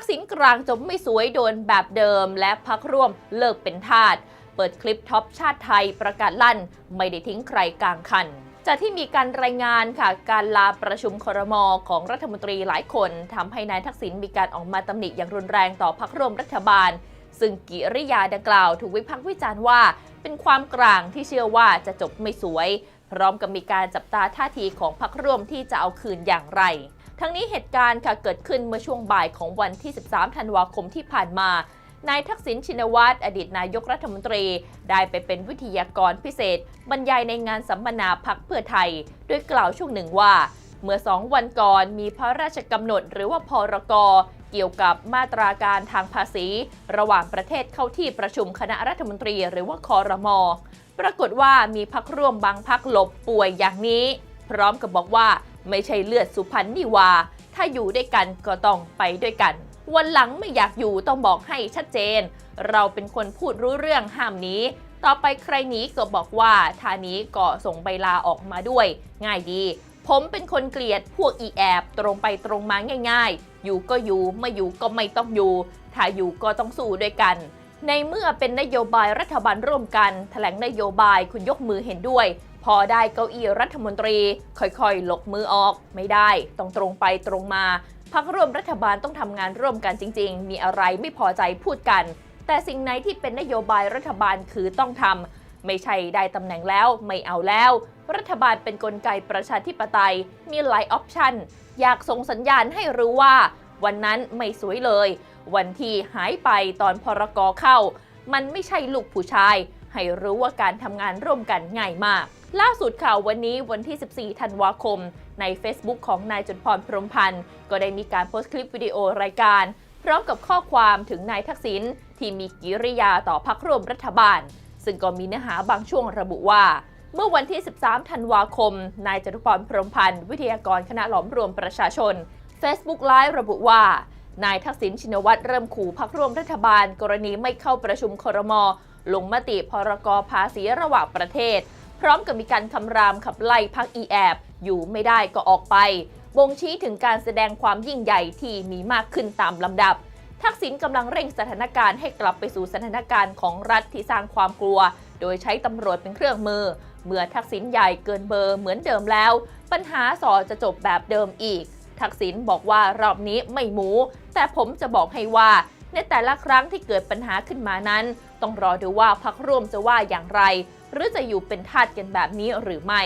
กษิณกลางจบไม่สวยโดนแบบเดิม และพักร่วมเลิกเป็นทาสเปิดคลิปท็อปชาติไทยประกาศลั่น ไม่ได้ทิ้งใครกลางคันจากที่มีการรายงานค่ะการลาประชุมครมอของรัฐมนตรีหลายคนทำให้นายทักษิณมีการออกมาตำหนิอย่างรุนแรงต่อพักร่วมรัฐบาล ซึ่งกิริยาดังกล่าวถูกวิพากษ์วิจารณ์ว่า เป็นความกลางที่เชื่อว่าจะจบไม่สวย พร้อมกับมีการจับตาท่าทีของพักร่วมที่จะเอาคืนอย่างไร ทั้งนี้เหตุการณ์ค่ะเกิดขึ้นเมื่อช่วงบ่ายของวันที่ 13 ธันวาคมที่ผ่านมานายทักษิณชินวัตรอดีตนายกรัฐมนตรี ได้ไปเป็นวิทยากรพิเศษ บรรยายในงานสัมมนาพักเพื่อไทยโดยกล่าวช่วงหนึ่งว่า เมื่อสองวันก่อนมีพระราชกำหนดหรือว่าพรกเกี่ยวกับมาตราการทางภาษี ระหว่างประเทศเข้าที่ประชุมคณะรัฐมนตรีหรือว่าคอรมอปรากฏว่ามีพักร่วมบางพักหลบป่วยอย่างนี้ พร้อมกับบอกว่า ไม่ใช่เลือดสุพรรณนี่วา ถ้าอยู่ด้วยกันก็ต้องไปด้วยกัน วันหลังไม่อยากอยู่ต้องบอกให้ชัดเจน เราเป็นคนพูดรู้เรื่องห้ามนี้ ต่อไปใครนีก็บอกว่าท่านี้ก็ส่งใบลาออกมาด้วย ง่ายดี ผมเป็นคนเกลียดพวกอีแอบตรงไปตรงมาง่าย ๆ อยู่ก็อยู่ไม่อยู่ก็ไม่ต้องอยู่ ถ้าอยู่ก็ต้องสู้ด้วยกัน ในเมื่อเป็นนโยบายรัฐบาลร่วมกัน แถลงนโยบายคุณยกมือเห็นด้วย พอได้เก้าอี้รัฐมนตรี ค่อยๆ หลบมือออกไม่ได้ ต้องตรงไปตรงมาพักร่วมรัฐบาลต้องทำงานร่วมกันจริง ๆ มีอะไรไม่พอใจพูดกัน แต่สิ่งไหนที่เป็นนโยบายรัฐบาลคือต้องทำไม่ใช่ได้ตำแหน่งแล้วไม่เอาแล้ว รัฐบาลเป็นนกลไกประชาธิปไตย มีหลายออปชันอยากส่งสัญญาณให้รู้ว่า วันนั้นไม่สวยเลย วันที่หายไปตอนพรกเข้า มันไม่ใช่ลูกผู้ชาย ให้รู้ว่าการทำงานร่วมกันง่ายมากล่าสุดข่าววันนี้วันที่ 14 ธันวาคม ใน Facebook ของนายจุนพรพรหมพันธ์ ก็ได้มีการโพสต์คลิปวิดีโอรายการ พร้อมกับข้อความถึงนายทักษิณที่มีกิริยาต่อพักร่วมรัฐบาล ซึ่งก็มีเนื้อหาบางช่วงระบุว่า เมื่อวันที่ 13 ธันวาคม นายจตุพรพรหมพันธ์ วิทยากรคณะหลอมรวมประชาชน Facebook Live ระบุว่า นายทักษิณชินวัตรเริ่มขู่พักร่วมรัฐบาล กรณีไม่เข้าประชุมครม ลงมติพรกภาษีระหว่างประเทศ พร้อมกับมีการคำรามขับไล่พักอีแอบอยู่ไม่ได้ก็ออกไป บ่งชี้ถึงการแสดงความยิ่งใหญ่ที่มีมากขึ้นตามลำดับ ทักษิณกำลังเร่งสถานการณ์ให้กลับไปสู่สถานการณ์ของรัฐที่สร้างความกลัว โดยใช้ตำรวจเป็นเครื่องมือ เมื่อทักษิณใหญ่เกินเบอร์เหมือนเดิมแล้ว ปัญหาสอจะจบแบบเดิมอีก ทักษิณบอกว่ารอบนี้ไม่หมู แต่ผมจะบอกให้ว่า ในแต่ละครั้งที่เกิดปัญหาขึ้นมานั้น ต้องรอดูว่าพักร่วมจะว่าอย่างไร หรือจะอยู่เป็นทาสกันแบบนี้หรือไม่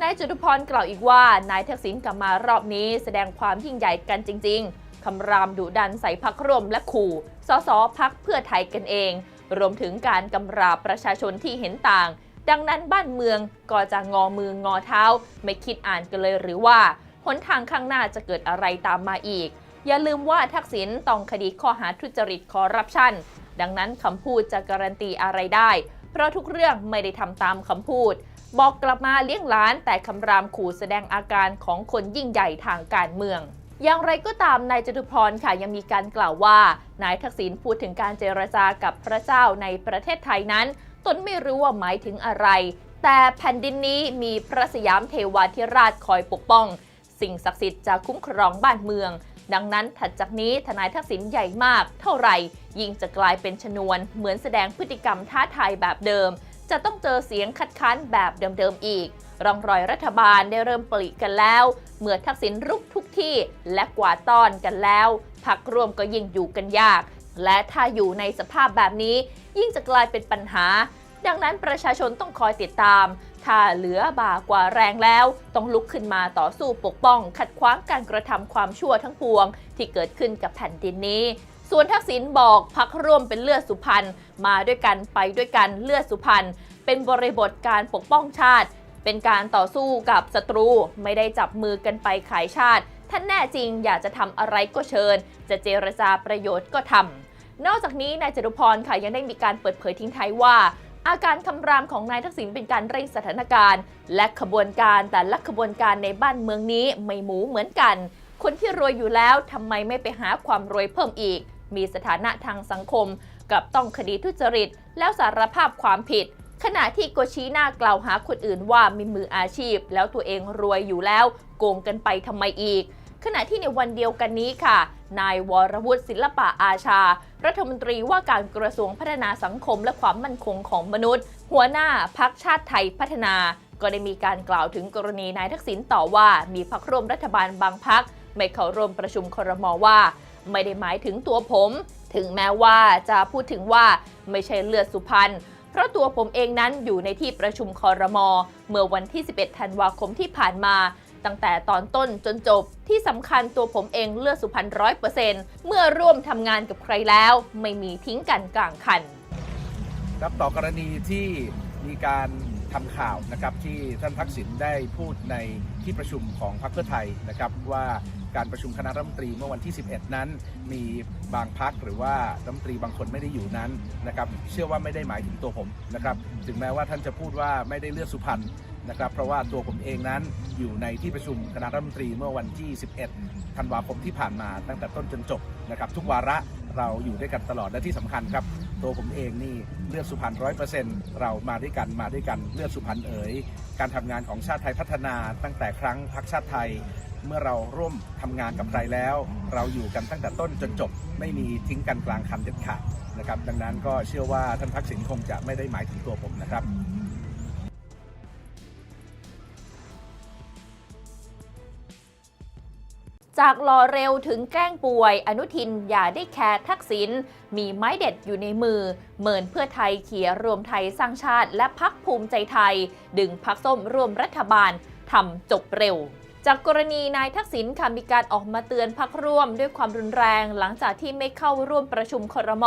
นายจตุพรกล่าวอีกว่านายทักษิณกลับมารอบนี้แสดงความยิ่งใหญ่กันจริง ๆ คำรามดุดันใส่พักร่วมและขู่สสพักเพื่อไทยกันเอง รวมถึงการกำราบประชาชนที่เห็นต่าง ดังนั้นบ้านเมืองก็จะงอมืองอเท้า ไม่คิดอ่านกันเลยหรือว่า หนทางข้างหน้าจะเกิดอะไรตามมาอีก อย่าลืมว่าทักษิณต้องคดีข้อหาทุจริตคอร์รัปชันดังนั้นคำพูดจะการันตีอะไรได้ เพราะทุกเรื่องไม่ได้ทำตามคำพูด บอกกลับมาเลี้ยงล้านแต่คำรามขู่แสดงอาการของคนยิ่งใหญ่ทางการเมืองอย่างไรก็ตามนายจตุพรค่ะยังมีการกล่าวว่า นายทักษิณพูดถึงการเจรจากับพระเจ้าในประเทศไทยนั้น ตนไม่รู้ว่าหมายถึงอะไร แต่แผ่นดินนี้มีพระสยามเทวาธิราชคอยปกป้อง สิ่งศักดิ์สิทธิ์จะคุ้มครองบ้านเมือง ดังนั้นถัดจากนี้ทนายทักษิณใหญ่มาก เท่าไหร่ ยิ่งจะกลายเป็นชนวน เหมือนแสดงพฤติกรรมท้าทายแบบเดิม จะต้องเจอเสียงคัดค้านแบบเดิมๆอีกร่องรอยรัฐบาลได้เริ่มปลีกันแล้ว เมื่อทักษิณรุกทุกที่และกวาดต้อนกันแล้วพักร่วมก็ยิ่งอยู่กันยาก และถ้าอยู่ในสภาพแบบนี้ ยิ่งจะกลายเป็นปัญหา ดังนั้นประชาชนต้องคอยติดตาม ถ้าเหลือบ่ากว่าแรงแล้ว ต้องลุกขึ้นมาต่อสู้ปกป้อง ขัดขวางการกระทำความชั่วทั้งปวง ที่เกิดขึ้นกับแผ่นดินนี้ส่วนทักษิณบอกพักร่วมเป็นเลือดสุพรรณมาด้วยกันไปด้วยกันเลือดสุพรรณเป็นบริบทการปกป้องชาติ เป็นการต่อสู้กับศัตรู ไม่ได้จับมือกันไปขายชาติ ท่านแน่จริงอยากจะทำอะไรก็เชิญ จะเจรจาประโยชน์ก็ทำนอกจากนี้นายจตุพรค่ะยังได้มีการเปิดเผยทิ้งท้ายว่า อาการคำรามของนายทักษิณเป็นการเร่งสถานการณ์ และขบวนการแต่ละขบวนการในบ้านเมืองนี้ไม่หมูเหมือนกัน คนที่รวยอยู่แล้วทำไมไม่ไปหาความรวยเพิ่มอีก มีสถานะทางสังคม กับต้องคดีทุจริต แล้วสารภาพความผิด ขณะที่โกชี้หน้ากล่าวหาคนอื่นว่ามีมืออาชีพ แล้วตัวเองรวยอยู่แล้ว โกงกันไปทำไมอีก ขณะที่ในวันเดียวกันนี้ค่ะ นายวรวุฒิศิลปะอาชา รัฐมนตรีว่าการกระทรวงพัฒนาสังคมและความมั่นคงของมนุษย์ หัวหน้าพักชาติไทยพัฒนา ก็ได้มีการกล่าวถึงกรณีนายทักษิณต่อว่า มีพักร่วมรัฐบาลบางพักไม่เข้าร่วมประชุมครมว่า ไม่ได้หมายถึงตัวผม ถึงแม้ว่าจะพูดถึงว่าไม่ใช่เลือดสุพรรณเพราะตัวผมเองนั้นอยู่ในที่ประชุมคอรมอเมื่อวันที่ 11 ธันวาคมที่ผ่านมา ตั้งแต่ตอนต้นจนจบ ที่สำคัญตัวผมเองเลือดสุพรรณร้อยเปอร์เซ็นต์เมื่อร่วมทำงานกับใครแล้ว ไม่มีทิ้งกันกลางคัน ครับต่อกรณีที่มีการทำข่าวนะครับที่ท่านทักษิณได้พูดในที่ประชุมของพรรคเพื่อไทยนะครับว่าการประชุมคณะรัฐมนตรีเมื่อวันที่ 11 นั้น มีบางพักหรือว่ารัฐมนตรีบางคนไม่ได้อยู่นั้นนะครับเชื่อว่าไม่ได้หมายถึงตัวผมนะครับถึงแม้ว่าท่านจะพูดว่าไม่ได้เลือดสุพรรณ นะครับ เพราะว่าตัวผมเองนั้นอยู่ในที่ประชุมคณะรัฐมนตรีเมื่อวันที่ 11 ธันวาคมที่ผ่านมาตั้งแต่ต้นจนจบนะครับ ทุกวาระเราอยู่ด้วยกันตลอดและที่สำคัญครับ ตัวผมเองนี่เลือดสุพรรณร้อยเปอร์เซ็นต์เรามาด้วยกันมาด้วยกันเลือดสุพรรณเอ๋ยการทำงานของชาติไทยพัฒนาตั้งแต่ครั้งพักชาติไทยเมื่อเราร่วมทำงานกับใครแล้ว เราอยู่กันตั้งแต่ต้นจนจบ ไม่มีทิ้งกันกลางคันเด็ดขาดนะครับ ดังนั้นก็เชื่อว่าท่านทักษิณคงจะไม่ได้หมายถึงตัวผมนะครับ จากรอเร็วถึงแกล้งป่วย อนุทินอย่าได้แคร์ทักษิณมีไม้เด็ดอยู่ในมือเหมือนเพื่อไทยเขียรวมไทยสร้างชาติ และพักภูมิใจไทย ดึงพักส้มร่วมรัฐบาลทำจบเร็วจากกรณีนายทักษิณค่ะมีการออกมาเตือนพักร่วมด้วยความรุนแรงหลังจากที่ไม่เข้าร่วมประชุมครม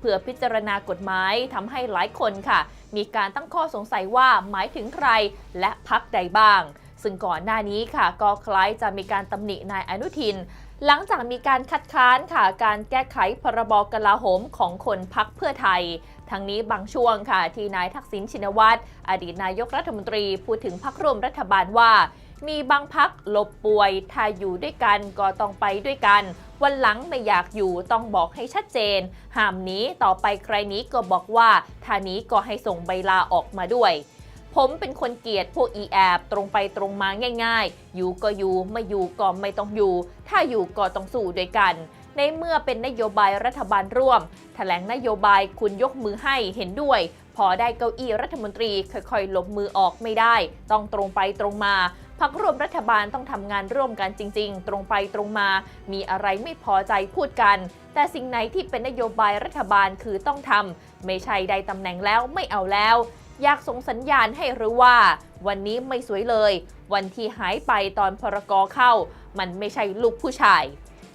เพื่อพิจารณากฎหมายทำให้หลายคนค่ะ มีการตั้งข้อสงสัยว่าหมายถึงใครและพักใดบ้าง ซึ่งก่อนหน้านี้ค่ะก็คล้ายจะมีการตำหนินายอนุทิน หลังจากมีการคัดค้านค่ะการแก้ไขพรบกลาโหมของคนพักเพื่อไทย ทั้งนี้บางช่วงค่ะที่นายทักษิณชินวัตรอดีตนายกรัฐมนตรีพูดถึงพักร่วมรัฐบาลว่ามีบางพักหลบป่วย ถ้าอยู่ด้วยกันก็ต้องไปด้วยกัน วันหลังไม่อยากอยู่ต้องบอกให้ชัดเจน ห้ามนี้ต่อไปใครนี้ก็บอกว่าถ้านี้ก็ให้ส่งใบลาออกมาด้วย ผมเป็นคนเกลียดพวกอีแอบตรงไปตรงมาง่าย ๆ อยู่ก็อยู่ไม่อยู่ก็ไม่ต้องอยู่ ถ้าอยู่ก็ต้องสู้ด้วยกัน ในเมื่อเป็นนโยบายรัฐบาลร่วมแถลงนโยบายคุณยกมือให้เห็นด้วย พอได้เก้าอี้รัฐมนตรีค่อยๆหลบมือออกไม่ได้ ต้องตรงไปตรงมาพักร่วมรัฐบาลต้องทำงานร่วมกันจริง ๆ ตรงไปตรงมา มีอะไรไม่พอใจพูดกัน แต่สิ่งไหนที่เป็นนโยบายรัฐบาลคือต้องทำไม่ใช่ได้ตำแหน่งแล้วไม่เอาแล้ว อยากส่งสัญญาณให้รู้ว่า วันนี้ไม่สวยเลย วันที่หายไปตอนพรกเข้า มันไม่ใช่ลูกผู้ชาย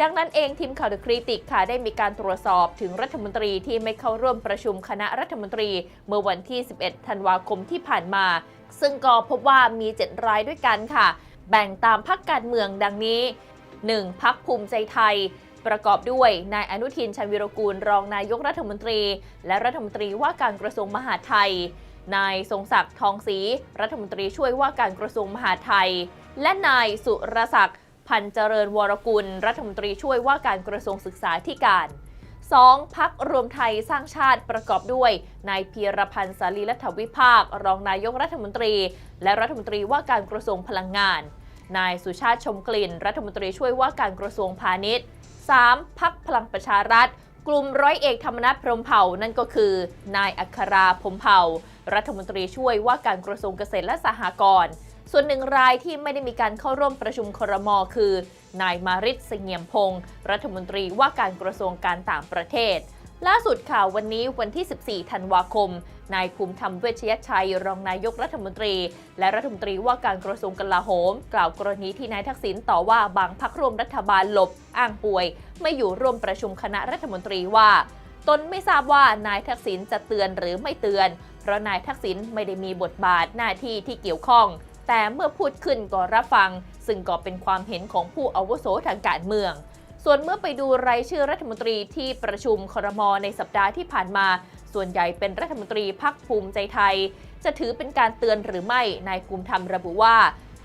ดังนั้นเองทีมข่าวเดอะคริติกค่ะได้มีการตรวจสอบถึงรัฐมนตรีที่ไม่เข้าร่วมประชุมคณะรัฐมนตรี เมื่อวันที่ 11 ธันวาคมที่ผ่านมา ซึ่งก็พบว่ามี 7 รายด้วยกันค่ะ แบ่งตามพักการเมืองดังนี้ 1. พักภูมิใจไทยประกอบด้วยนายอนุทินชาญวิรกูลรองนายกรัฐมนตรี และรัฐมนตรีว่าการกระทรวงมหาดไทย นายทรงศักดิ์ทองศรีรัฐมนตรีช่วยว่าการกระทรวงมหาดไทย และนายสุรศักดิ์พันเจริญวรกุล รัฐมนตรีช่วยว่าการกระทรวงศึกษาธิการ 2. พักรวมไทยสร้างชาติประกอบด้วยนายเพียรพันธ์สารีรัฐวิภาค รองนายกรัฐมนตรี และรัฐมนตรีว่าการกระทรวงพลังงาน นายสุชาติชมกลิ่น รัฐมนตรีช่วยว่าการกระทรวงพาณิชย์ 3. พักพลังประชารัฐ กลุ่มร้อยเอกธรรมนัฐพรหมเผ่านั่นก็คือ นายอัคราพรหมเผ่า รัฐมนตรีช่วยว่าการกระทรวงเกษตรและสหกรณ์ส่วนหนึ่งรายที่ไม่ได้มีการเข้าร่วมประชุมครมคือ นายมาริศเสงี่ยมพงศ์รัฐมนตรีว่าการกระทรวงการต่างประเทศ ล่าสุดข่าววันนี้วันที่ 14 ธันวาคม นายภูมิธรรมเวชยชัย รองนายกรัฐมนตรี และรัฐมนตรีว่าการกระทรวงกลาโหม กล่าวกรณีที่นายทักษิณต่อว่าบางพักร่วมรัฐบาลหลบ อ้างป่วย ไม่อยู่ร่วมประชุมคณะรัฐมนตรีว่า ตนไม่ทราบว่านายทักษิณจะเตือนหรือไม่เตือน เพราะนายทักษิณไม่ได้มีบทบาทหน้าที่ที่เกี่ยวข้อง แต่เมื่อพูดขึ้นก็รับฟัง ซึ่งก็เป็นความเห็นของผู้อาวุโสทางการเมือง ส่วนเมื่อไปดูรายชื่อรัฐมนตรีที่ประชุมครมในสัปดาห์ที่ผ่านมา ส่วนใหญ่เป็นรัฐมนตรีพักภูมิใจไทย จะถือเป็นการเตือนหรือไม่นายภูมิธรรมระบุว่า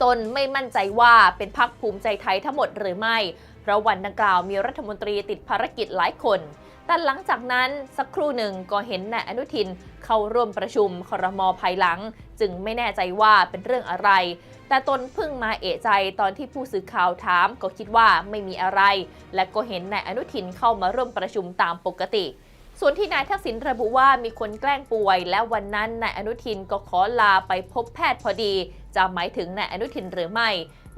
ตนไม่มั่นใจว่าเป็นพักภูมิใจไทยทั้งหมดหรือไม่ เพราะวันดังกล่าวมีรัฐมนตรีติดภารกิจหลายคน แต่หลังจากนั้นสักครู่หนึ่งก็เห็นนายอนุทินเข้าร่วมประชุมครมภายหลัง จึงไม่แน่ใจว่าเป็นเรื่องอะไร แต่ตนเพิ่งมาเอะใจตอนที่ผู้สื่อข่าวถามก็คิดว่าไม่มีอะไร และก็เห็นนายอนุทินเข้ามาร่วมประชุมตามปกติ ส่วนที่นายทักษิณระบุว่ามีคนแกล้งป่วย และวันนั้นนายอนุทินก็ขอลาไปพบแพทย์พอดี จะหมายถึงนายอนุทินหรือไม่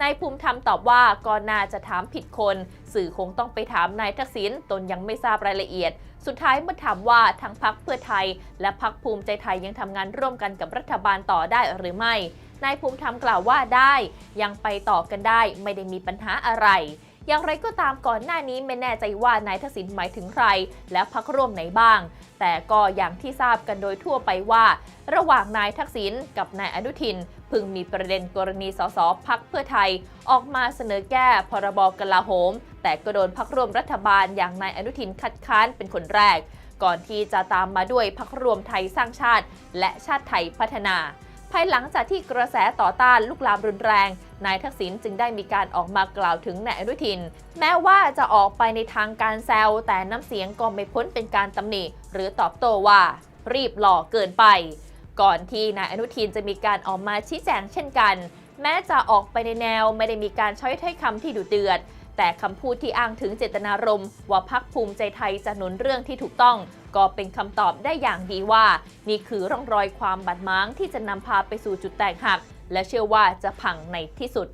นายภูมิธรรมตอบว่าก็น่าจะถามผิดคน สื่อคงต้องไปถามนายทักษิณตนยังไม่ทราบรายละเอียด สุดท้ายเมื่อถามว่าทั้งพักเพื่อไทย และพักภูมิใจไทยยังทำงานร่วมกันกับรัฐบาลต่อได้หรือไม่นายภูมิธรรมกล่าวว่าได้ ยังไปต่อกันได้ไม่ได้มีปัญหาอะไร อย่างไรก็ตามก่อนหน้านี้ไม่แน่ใจว่านายทักษิณหมายถึงใคร และพักร่วมไหนบ้าง แต่ก็อย่างที่ทราบกันโดยทั่วไปว่า ระหว่างนายทักษิณกับนายอนุทินพิ่งมีประเด็นกรณีสสพักเพื่อไทย ออกมาเสนอแก้พรบกลาโหม แต่ก็โดนพักร่วมรัฐบาลอย่างนายอนุทินคัดค้านเป็นคนแรก ก่อนที่จะตามมาด้วยพักรวมไทยสร้างชาติ และชาติไทยพัฒนา ภายหลังจากที่กระแสต่อต้านลุกลามรุนแรง นายทักษิณจึงได้มีการออกมากล่าวถึงนายอนุทิน แม้ว่าจะออกไปในทางการแซวแต่น้ำเสียงก็ไม่พ้นเป็นการตำหนิหรือตอบโต้ว่า รีบหล่อเกินไป ก่อนที่นายอนุทินจะมีการออกมาชี้แจงเช่นกัน แม้จะออกไปในแนวไม่ได้มีการใช้ถ้อยคำที่ดุเดือดแต่คำพูดที่อ้างถึงเจตนารมณ์ว่าพักภูมิใจไทยจะหนุนเรื่องที่ถูกต้อง ก็เป็นคำตอบได้อย่างดีว่า นี่คือร่องรอยความบาดหมางที่จะนำพาไปสู่จุดแตกหัก และเชื่อว่าจะพังในที่สุด